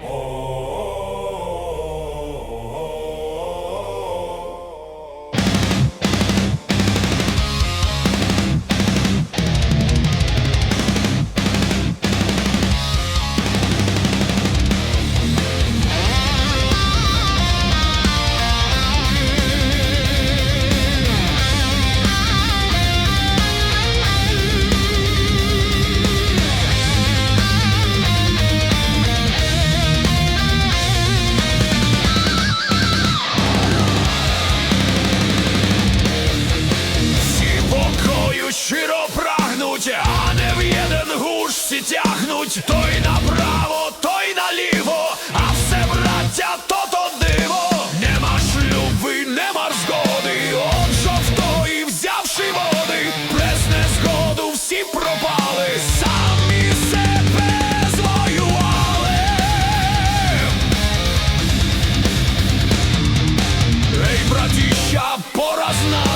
Oh. тягнуть той направо, той наліво, а все браття то то диво. Нема шлюби, нема згоди. От жовтої взявши води, без незгоду всі пропали. Самі себе звоювали. Братіща, пора знати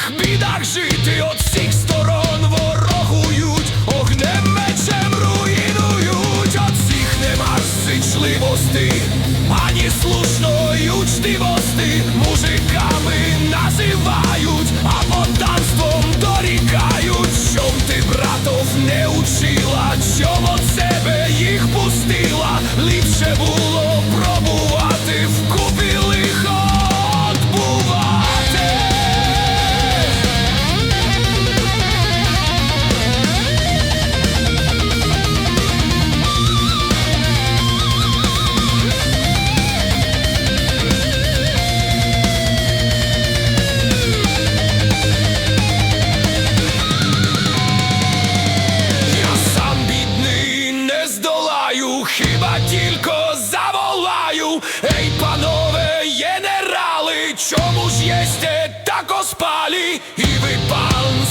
своїх бідах жити. тихо заволаю, ей, панове, генерали, чому ж єсте так оспалі, і ви пан